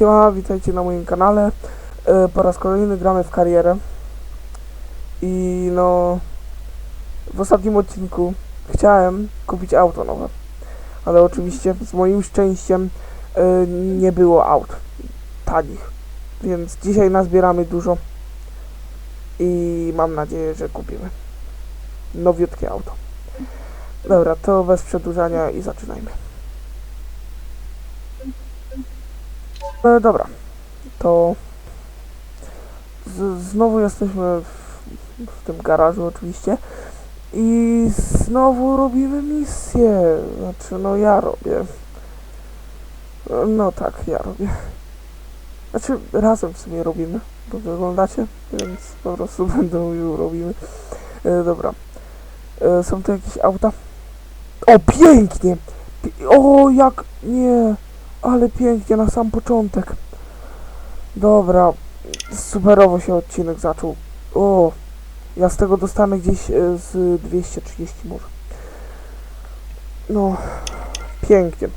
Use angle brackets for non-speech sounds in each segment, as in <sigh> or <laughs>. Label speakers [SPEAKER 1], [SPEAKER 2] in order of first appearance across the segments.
[SPEAKER 1] Siema, witajcie na moim kanale. E, Po raz kolejny gramy w karierę. I no, w ostatnim odcinku chciałem kupić auto nowe. Ale oczywiście z moim szczęściem e, nie było aut tanich. Więc dzisiaj nazbieramy dużo. I mam nadzieję, że kupimy nowiutkie auto. Dobra, to bez przedłużania i zaczynajmy. E, dobra, to z, znowu jesteśmy w, w tym garażu oczywiście i znowu robimy misję. Znaczy, no ja robię. No tak, ja robię. Znaczy, razem w sumie robimy, bo wyglądacie, więc po prostu <laughs> będę mówił, robimy. E, dobra. E, są tu jakieś auta? O, pięknie! Pi- o, jak... Nie... Ale pięknie na sam początek. Dobra, superowo się odcinek zaczął. O, ja z tego dostanę gdzieś e, z 230 może. No, pięknie.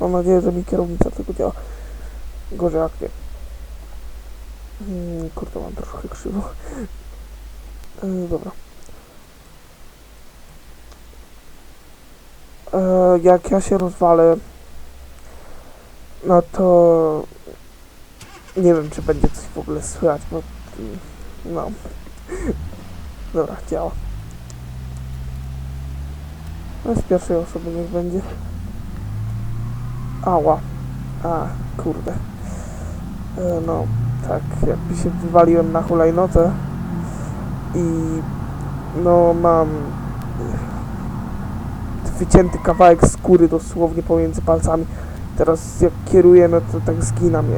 [SPEAKER 1] Mam nadzieję, że mi kierownica tego działa. Gorzej jak nie. Hmm, kurde, mam trochę krzywo. E, dobra. E, jak ja się rozwalę no to nie wiem, czy będzie coś w ogóle słychać, bo no. <laughs> Dobra, działa. No z pierwszej osoby niech będzie. Ała. A, kurde. E, no, tak, jakby się wywaliłem na hulajnodze i no mam wycięty kawałek skóry dosłownie pomiędzy palcami. Teraz jak kieruję, no to tak zgina mnie.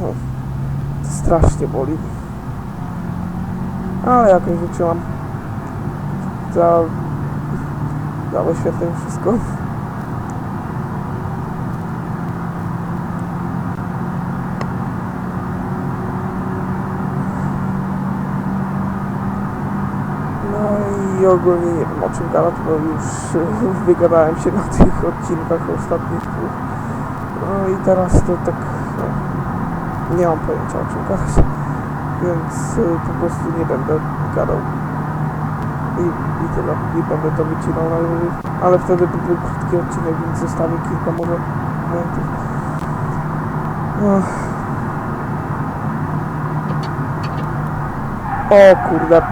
[SPEAKER 1] No, to strasznie boli. Ale jakoś wytrzymam. Za... Dało świetnie wszystko. No i ogólnie nie wiem o czym gadać, bo już wygadałem się na tych odcinkach ostatnich dwóch. No i teraz to tak no, nie mam pojęcia o czym gadać, więc y, po prostu nie będę gadał. I, I tyle. I będę to wycinał. Ale wtedy by był krótki odcinek, więc zostawię kilka może momentów. Ach. O kurde.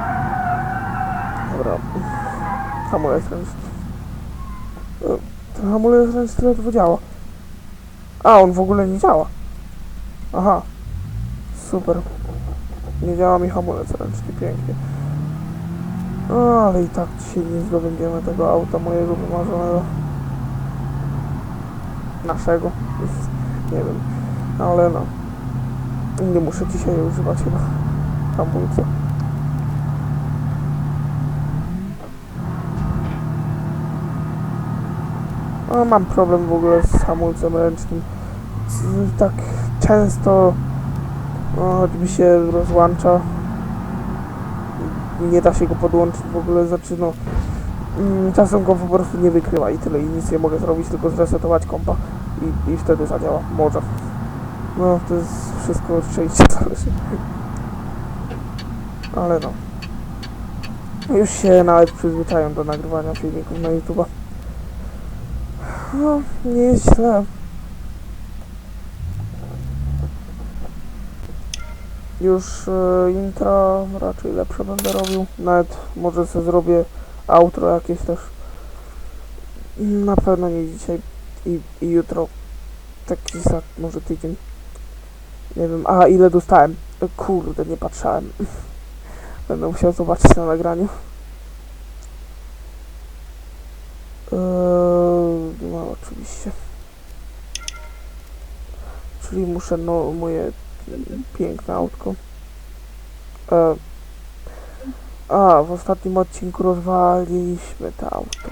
[SPEAKER 1] Dobra. Hamulec ręczny. Ten hamulec ręczny ledwo działa. A, on w ogóle nie działa. Aha. Super. Nie działa mi hamulec ręczny, pięknie. No, ale i tak dzisiaj nie zdobędziemy tego auta mojego wymarzonego. Naszego. Nie wiem. Ale no. Nie muszę dzisiaj używać chyba hamulca. No, mam problem w ogóle z hamulcem ręcznym. Tak często no, choćby się rozłącza. Nie da się go podłączyć w ogóle, znaczy no mm, czasem go po prostu nie wykrywa i tyle i nic nie mogę zrobić, tylko zresetować kompa i, i wtedy zadziała. Może. No to jest wszystko od szczęścia <laughs> zależy. Ale no. Już się nawet przyzwyczają do nagrywania filmików na YouTube'a. No, nie jest źle. Już e, intro raczej lepsze będę robił. Nawet może sobie zrobię outro jakieś też. Na pewno nie dzisiaj i, i jutro. Taki za może tydzień. Nie wiem. A ile dostałem? E, Kurde, nie patrzałem. <laughs> Będę musiał zobaczyć na nagraniu. Eee, no oczywiście. Czyli muszę no moje piękne autko. E, a, w ostatnim odcinku rozwaliliśmy to auto.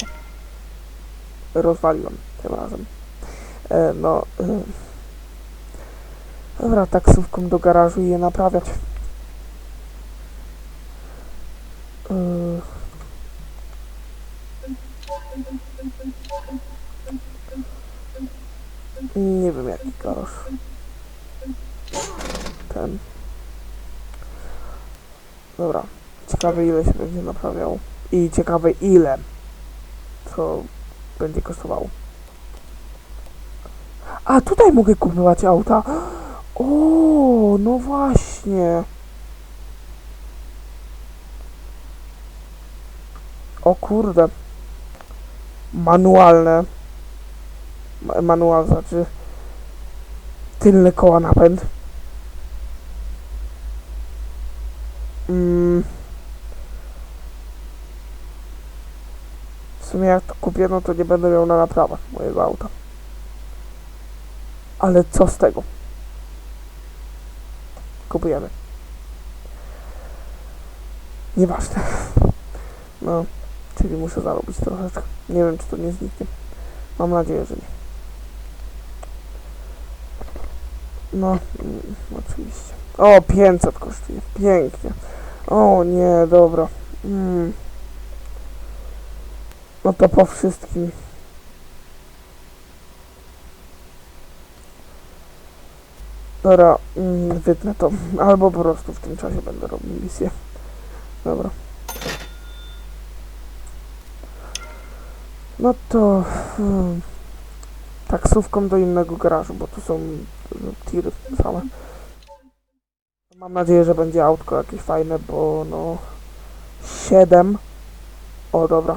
[SPEAKER 1] Rozwaliłem tym razem. E, no. E, dobra, taksówką do garażu i je naprawiać. E, nie wiem jaki garaż. Ten. Dobra. Ciekawe ile się będzie naprawiało. I ciekawe ile to będzie kosztowało. A tutaj mogę kupować auta. O, no właśnie. O kurde. Manualne. Ma- Manual znaczy tylne koła napęd. W sumie jak to kupię, no to nie będę miał na naprawę mojego auta. Ale co z tego? Kupujemy. Nieważne. No, czyli muszę zarobić troszeczkę. Nie wiem, czy to nie zniknie. Mam nadzieję, że nie. No, mm, oczywiście. O, 500 kosztuje. Pięknie. O, nie, dobra. Mm. No to po wszystkim. Dobra, mm, wytnę to. Albo po prostu w tym czasie będę robił misję. Dobra. No to hmm, taksówką do innego garażu, bo tu są y, tiry same. Mam nadzieję, że będzie autko jakieś fajne, bo no 7. O dobra.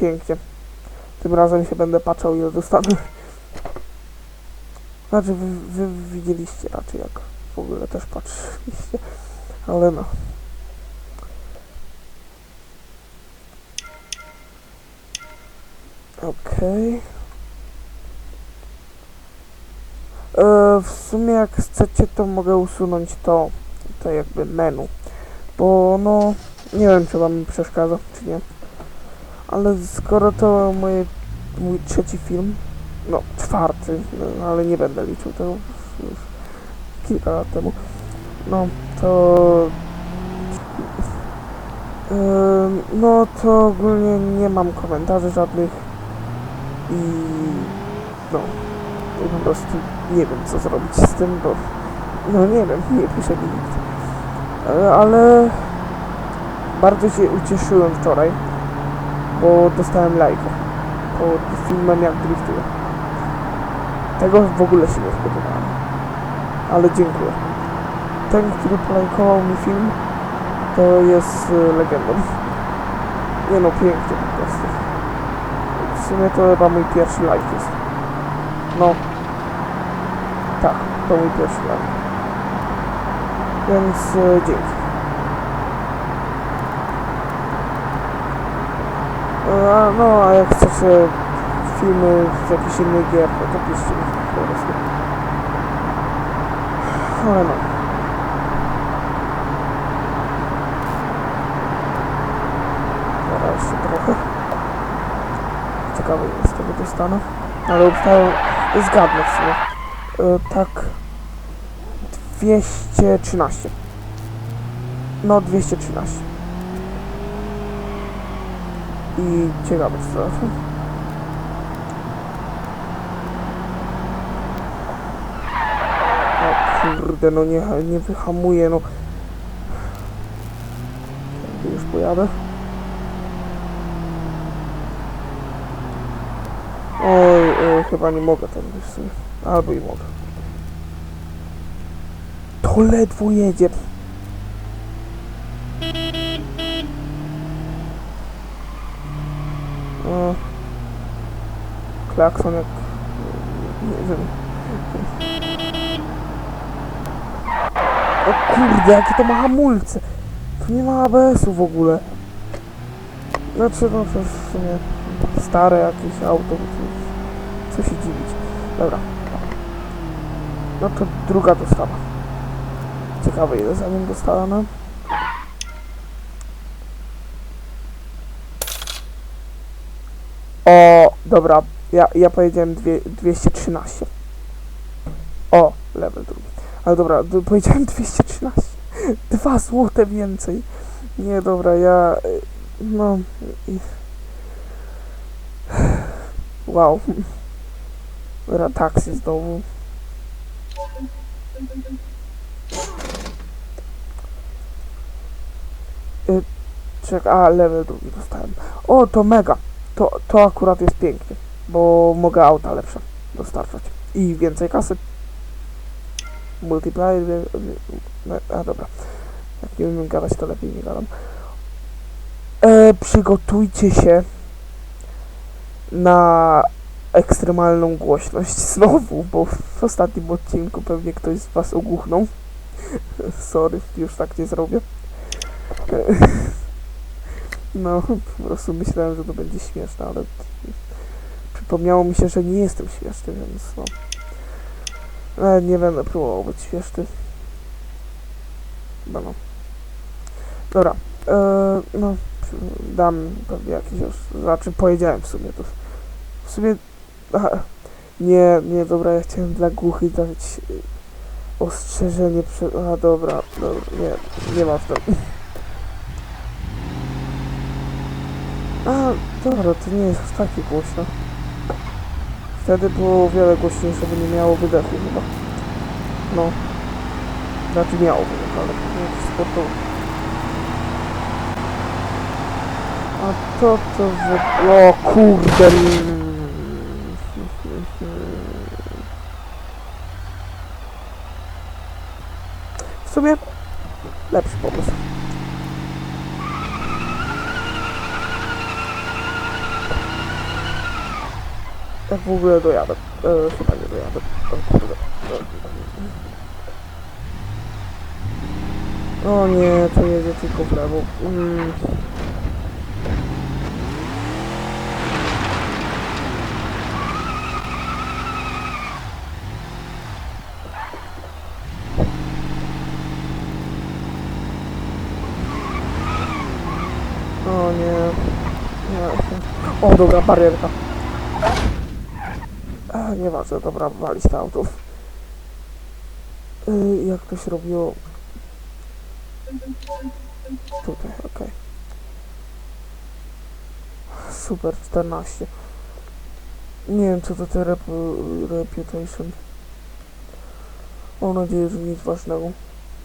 [SPEAKER 1] Pięknie. Tym razem się będę patrzał ile dostanę. <laughs> Znaczy wy, wy widzieliście raczej jak w ogóle też patrzyliście. Ale no. Okej. E, W sumie jak chcecie to mogę usunąć to, to jakby menu. Bo no nie wiem czy wam przeszkadza czy nie. Ale skoro to moje, mój trzeci film, no czwarty, no, ale nie będę liczył tego już, kilka lat temu. No to no to ogólnie nie mam komentarzy żadnych i no po prostu nie wiem co zrobić z tym, bo no nie wiem, nie pisze mi nikt. E, Ale bardzo się ucieszyłem wczoraj, bo dostałem lajka pod filmem jak driftuję. Tego w ogóle się nie spodziewałem, ale dziękuję. Ten, który polajkował mi film, to jest y, legendą. Nie no, pięknie po prostu. W sumie to chyba mój pierwszy live jest. No. Tak, to mój pierwszy live. Więc y, dzięki. A, no, a jak chcecie filmy z jakichś innych gier, no to piszcie mi po prostu. Ale no. Dobra, jeszcze trochę. Ciekawy jest tego dostanę. Ale obstawiam, zgadnę w sumie. E, tak. 213. No, 213. I ciekawe co to. O kurde, no nie, nie wyhamuję, no. Już pojadę. Oj, e, chyba nie mogę tam sumie. Albo i mogę. To ledwo jedzie. O, klakson jak... Nie wiem. O kurde, jakie to ma hamulce. Tu nie ma ABS-u w ogóle. Znaczy, no to w sumie stare jakieś auto, Dobra. No to druga dostawa. Ciekawe ile za nim O, dobra. Ja, ja powiedziałem dwie, 213. O, level drugi. Ale dobra, powiedziałem <laughs> 213. Dwa złote więcej. Nie, dobra, ja... y, No... Wow. Taksi znowu. Y, a level drugi dostałem. O, to mega. To, to akurat jest pięknie, bo mogę auta lepsze dostarczać. I więcej kasy. Multiplayer, wie, wie, a dobra. Jak nie umiem gadać, to lepiej nie gadam. E, przygotujcie się na ekstremalną głośność znowu, bo w ostatnim odcinku pewnie ktoś z was ogłuchnął. <laughs> Sorry, już tak nie zrobię. <laughs> No, po prostu myślałem, że to będzie śmieszne, ale przypomniało mi się, że nie jestem śmieszny, więc no. Ale nie będę próbował być śmieszny. Chyba no. Dobra, e, no, dam pewnie jakieś już, znaczy powiedziałem w sumie to. W sumie, nie, nie, dobra, ja chciałem dla głuchych dać y, ostrzeżenie przed, a dobra, dobra, nie, nie ma w tym. A, dobra, to nie jest aż takie głośno. Wtedy było o wiele głośniejsze, bo nie miało wydechu chyba. No. Znaczy miało wydech, ale jakiś sportowy. A to to wy... O kurde. W sumie lepszy pomysł. Jak w ogóle dojadę? E, chyba nie dojadę. O kurde. O nie, to jedzie tylko w lewo. Mm. O nie. nie. Dobra, barierka. A, nieważne, dobra, walić to auto. Yy, jak to się robiło? Tutaj, okej. Super, 14. Nie wiem, co to te rep reputation. Mam nadzieję, że nic ważnego.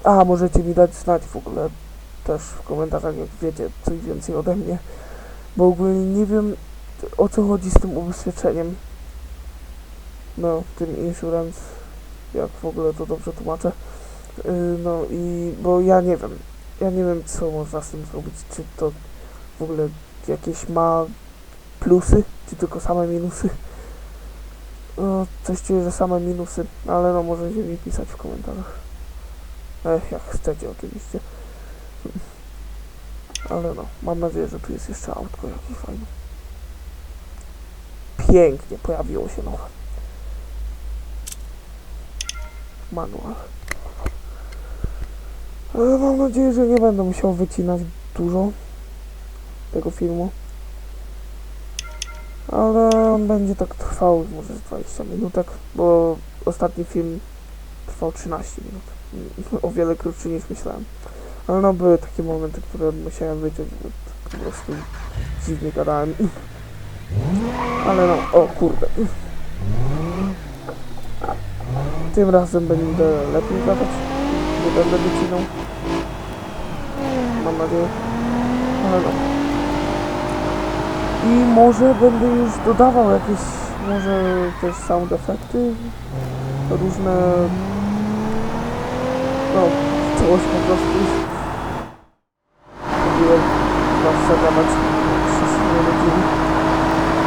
[SPEAKER 1] A, możecie mi dać znać w ogóle też w komentarzach, jak wiecie coś więcej ode mnie. Bo ogólnie nie wiem, o co chodzi z tym ubezpieczeniem. No, tym insurance, jak w ogóle to dobrze tłumaczę. Yy, no i, bo ja nie wiem, ja nie wiem co można z tym zrobić, czy to w ogóle jakieś ma plusy, czy tylko same minusy. No, coś czuję, że same minusy, ale no możecie mi pisać w komentarzach. Ech, jak chcecie oczywiście. <laughs> Ale no, mam nadzieję, że tu jest jeszcze autko jakieś fajne. Pięknie, pojawiło się nowe. Manual. Ale mam nadzieję, że nie będę musiał wycinać dużo tego filmu. Ale on będzie tak trwał może z 20 minutek, bo ostatni film trwał 13 minut. <laughs> O wiele krótszy niż myślałem. Ale no były takie momenty, które musiałem wyciąć, bo po prostu dziwnie gadałem. Ale no, o kurde. Tym razem będę lepiej gadać. Nie będę wycinał. Mam nadzieję. Ale no. I może będę już dodawał jakieś, może też sound efekty. Różne... No, coś po prostu. Lubiłem was zagadać przez nie godziny.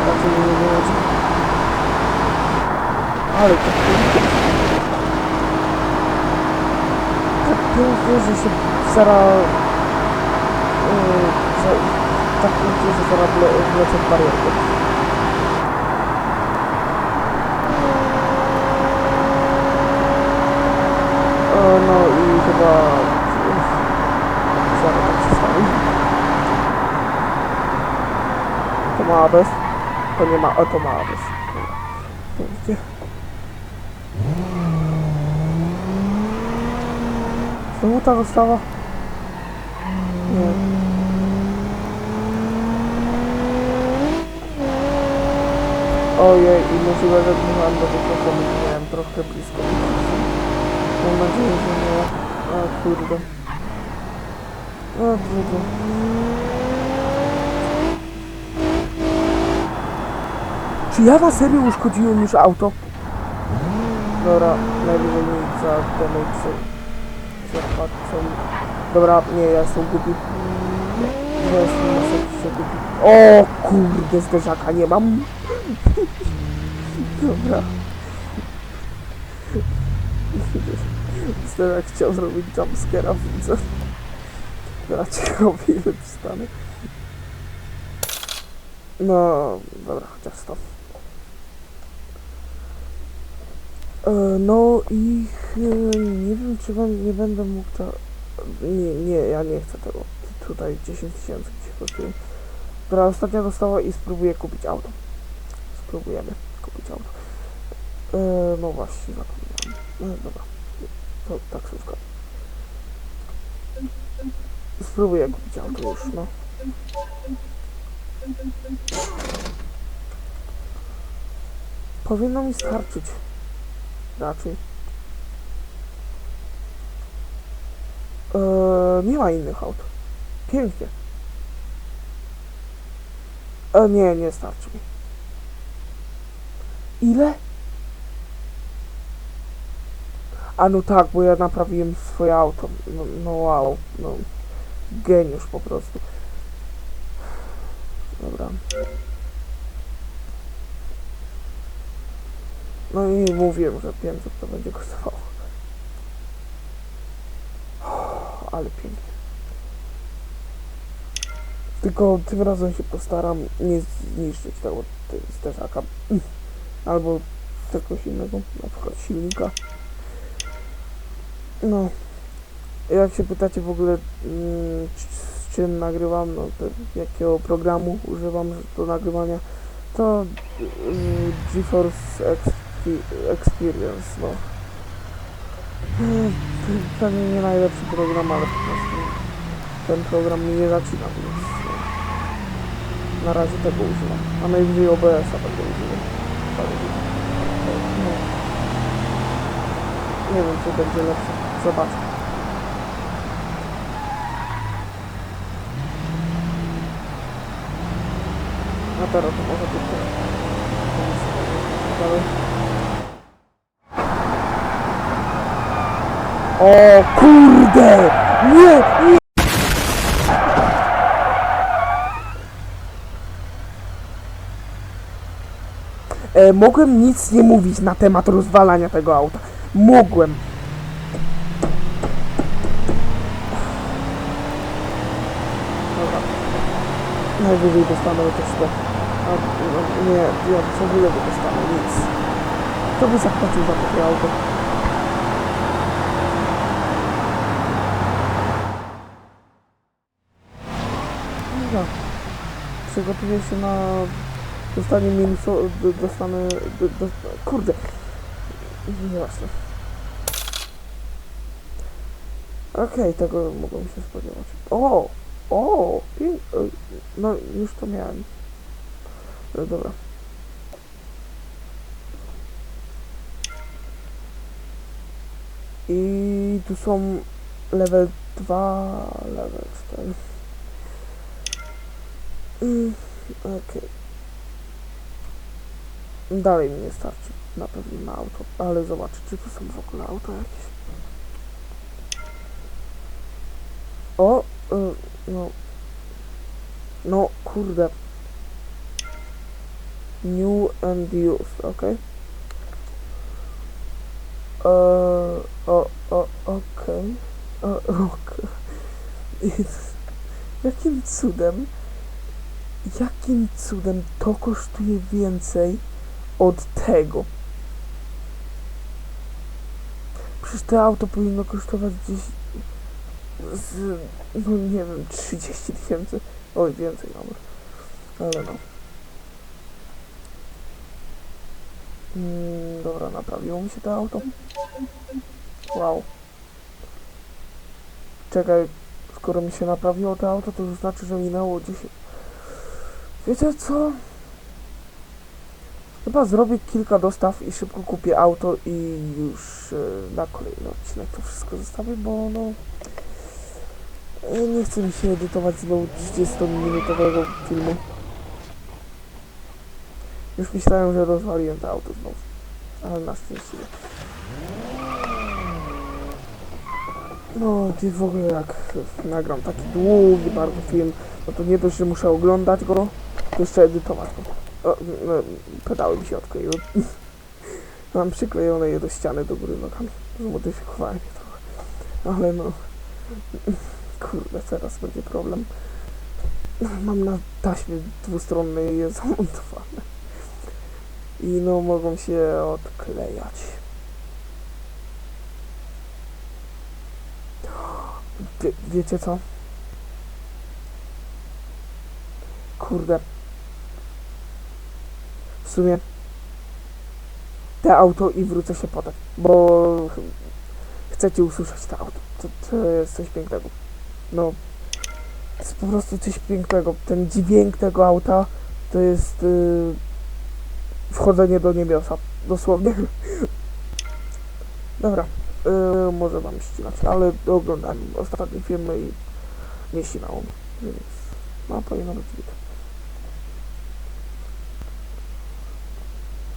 [SPEAKER 1] Raczej nie wiem, Ale to pięknie. Tak pięknie, że się zaraz... Yy, że, tak pięknie, że zaraz wle, wlecę w barierkę. O, no i chyba... Zaraz tak się stanie. To ma ABS? To nie ma... O, to ma ABS. Pięknie. Znowu ta wystawa? Nie. Ojej, i możliwe, że dmucham do mikrofonu, miałem trochę blisko. Mam nadzieję, że nie. O kurde. O kurde. Czy ja na serio uszkodziłem już auto? Dobra, najwyżej za damage co... co... Dobra, nie, ja jestem głupi. Ja jestem osobiście głupi. O kurde, zderzaka nie mam. <laughs> Dobra. Zderzak chciał zrobić jumpscare'a, widzę. Cię robię, ile wstanę. No, dobra, chociaż to. E, No i e, nie wiem, czy wam nie będę mógł to... Nie, nie, ja nie chcę tego. Tutaj 10 tysięcy się kosztuje. Która ostatnio dostała i spróbuję kupić auto. Spróbujemy kupić auto. E, no właśnie, zapomniałem. No dobra. To taksówka. Spróbuję kupić auto już, no. Powinno mi starczyć. Raczej. Eee, nie ma innych aut. Pięknie. E, nie, nie starczy mi. Ile? A no tak, bo ja naprawiłem swoje auto. No, no wow, no. Geniusz po prostu. Dobra. No i mówiłem, że 500 to będzie kosztowało. Ale pięknie. Tylko tym razem się postaram nie zniszczyć tego zderzaka. <clears throat> Albo czegoś innego, na przykład silnika. No. Jak się pytacie w ogóle mm, z czym nagrywam, no jakiego programu używam do nagrywania, to y, GeForce Expe- Experience, no. Pewnie nie najlepszy program, ale po prostu ten program nie zacina, więc na razie tego używam. A najwyżej OBS-a będę używał. No. Nie wiem, co będzie lepsze. Zobaczę. A teraz to może być. O kurde! Nie! nie! E, mogłem nic nie mówić na temat rozwalania tego auta. Mogłem. Dobra. Najwyżej dostanę też to. A, no, nie, ja w ogóle dostanę nic. Kto by zapłacił za takie auto? Dobra. Przygotuję się na dostanie minusu... dostanę... d- do, kurde. Nieważne. Okej, tego mogłem się spodziewać. O! O! e, No, już to miałem. E, Dobra. I tu są level 2, level 4. Mm, Okej. Dalej mi nie starczy na pewno na auto, ale zobaczę, czy tu są w ogóle auto jakieś. O, y, no. No, kurde. New and used, okej. Eee, o, o, okej. O, okej. <laughs> Jakim cudem, jakim cudem to kosztuje więcej od tego? Przecież to auto powinno kosztować gdzieś z, no nie wiem, 30 tysięcy. Oj, więcej nawet. Ale no. Mm, dobra, naprawiło mi się to auto. Wow. Czekaj, skoro mi się naprawiło to auto, to już znaczy, że minęło 10. Wiecie co? Chyba zrobię kilka dostaw i szybko kupię auto i już e, na kolejny odcinek to wszystko zostawię, bo no... e, Nie chce mi się edytować znowu 30-minutowego filmu. Już myślałem, że rozwaliłem to auto znowu. Ale na szczęście. No, ty w ogóle jak nagram taki długi bardzo film, no to nie dość, że muszę oglądać go, to jeszcze edytować go. O, no, pedały mi się odkleiły. <laughs> Mam przyklejone je do ściany do góry nogami. Zmodyfikowałem je trochę. Ale no... <laughs> Kurde, teraz będzie problem. Mam na taśmie dwustronnej je zamontowane. I no, mogą się odklejać. Wie, wiecie co? Kurde. W sumie te auto i wrócę się potem, bo ch- chcecie usłyszeć to auto. To, to jest coś pięknego. No, to jest po prostu coś pięknego. Ten dźwięk tego auta to jest yy, wchodzenie do niebiosa. Dosłownie. <laughs> Dobra. Yy, może wam ścinać, ale oglądałem ostatnie filmy i nie ścinało więc no powinno być git.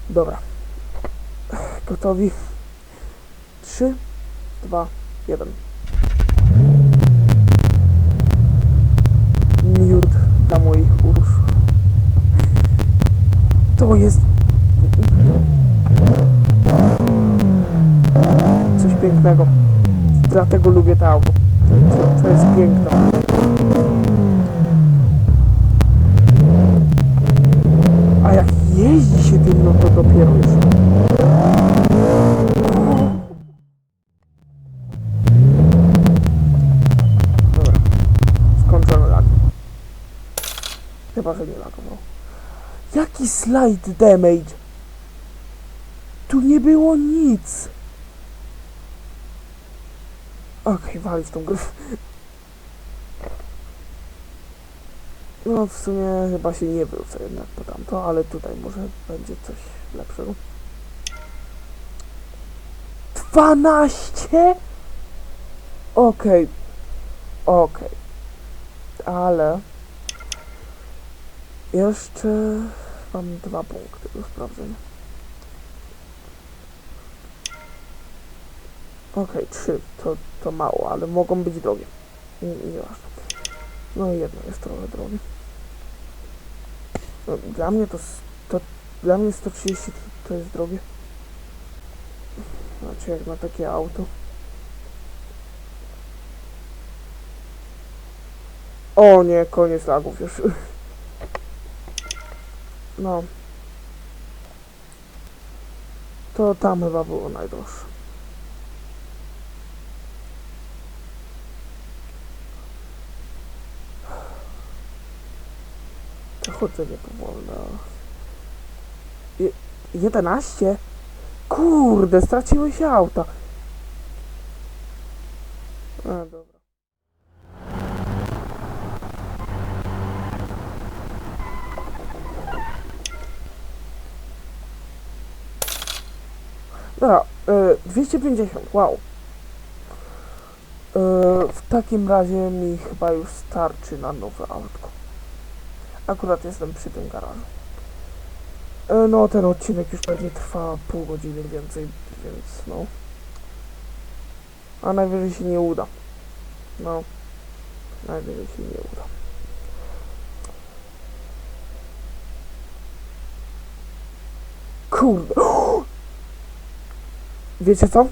[SPEAKER 1] Dobra. Gotowi? 3, 2, 1. Miód dla moich uszu. To jest coś pięknego. Dlatego lubię to auto. To, jest piękne. A jak jeździ się tym, no to dopiero jest. Dobra. Skończony lag. Chyba, że nie lagował. Jaki slide damage? Tu nie było nic. Okej, walić tą grę. No w sumie chyba się nie wrócę jednak po tamto, ale tutaj może będzie coś lepszego. 12? Okej. Okej. Ale... Jeszcze mam dwa punkty do sprawdzenia. Okej, trzy. To, to mało, ale mogą być drogie. Nie, nieważne. No i jedno jest trochę drogie. No, dla mnie to, to dla mnie 130 to, to jest drogie. Znaczy jak na takie auto. O nie, koniec lagów już. No. To tam chyba było najdroższe. Chodzenie powolne. Je, 11? Kurde, straciły się auta. A, dobra. Dobra, e, 250, wow. E, w takim razie mi chyba już starczy na nowe autko. Akurat jestem przy tym garażu. E, no, ten odcinek już pewnie trwa pół godziny więcej, więc no. A najwyżej się nie uda. No. Najwyżej się nie uda. Kurde. <gasps> Wiecie co?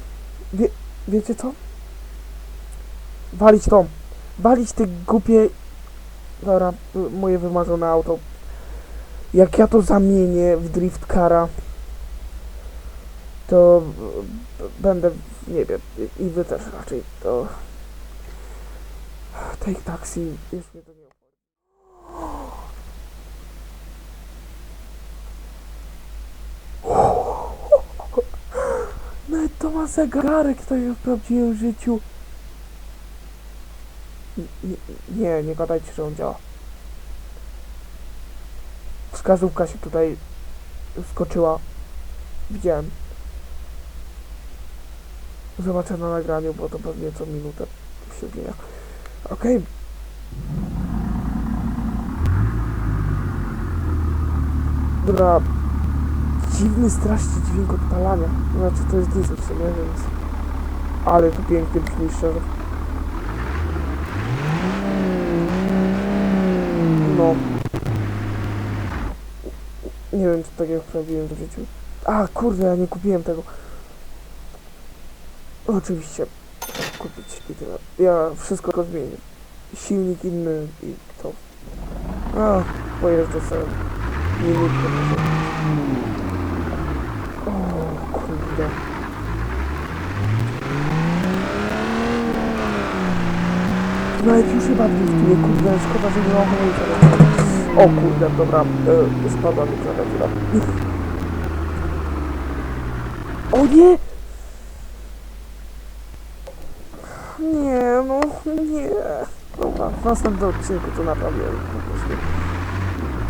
[SPEAKER 1] Wie, wiecie co? Walić to. Walić te głupie... Dobra, moje wymarzone auto. Jak ja to zamienię w drift cara, to b- będę w niebie. I- wy też raczej. To... Take taxi już mnie to nie i to ma zegarek, to jest w prawdziwym życiu. Nie, nie gadajcie, że on działa. Wskazówka się tutaj skoczyła. Widziałem. Zobaczę na nagraniu, bo to pewnie co minutę się dzieje. Okej. Dobra. Dziwny strasznie dźwięk odpalania. Znaczy to jest diesel w sumie, więc... Ale to pięknie brzmi szczerze. No. Nie wiem, czy takiego robiłem w życiu. A, kurde, ja nie kupiłem tego. Oczywiście. Kupić i tyle. Ja wszystko odmienię. Silnik inny i to. A, pojeżdżę sobie. Minutkę może. O, kurde. Nawet już chyba driftuje, kurde, szkoda, że nie mam hamulca. O kurde, dobra, e, spadła mi klawiatura. O nie! Nie, no, nie. Dobra, w następnym odcinku to naprawię po prostu.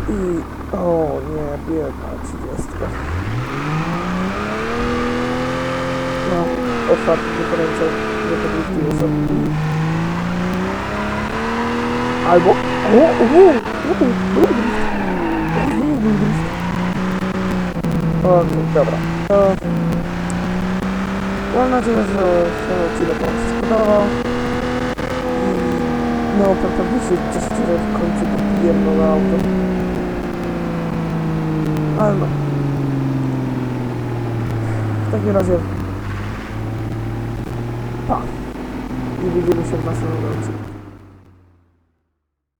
[SPEAKER 1] I, o nie, biedna trzydziestka. No, otwarty konkurencja, nie podliczyło sobie. Albo, o, o, o. O, nie. O, dobra. To... Mam nadzieję, że ten odcinek Wam się spodobał. No, naprawdę się cieszę, że w końcu kupiłem nowe auto. Ale no. W takim razie... Pa. I widzimy się w następnym odcinku.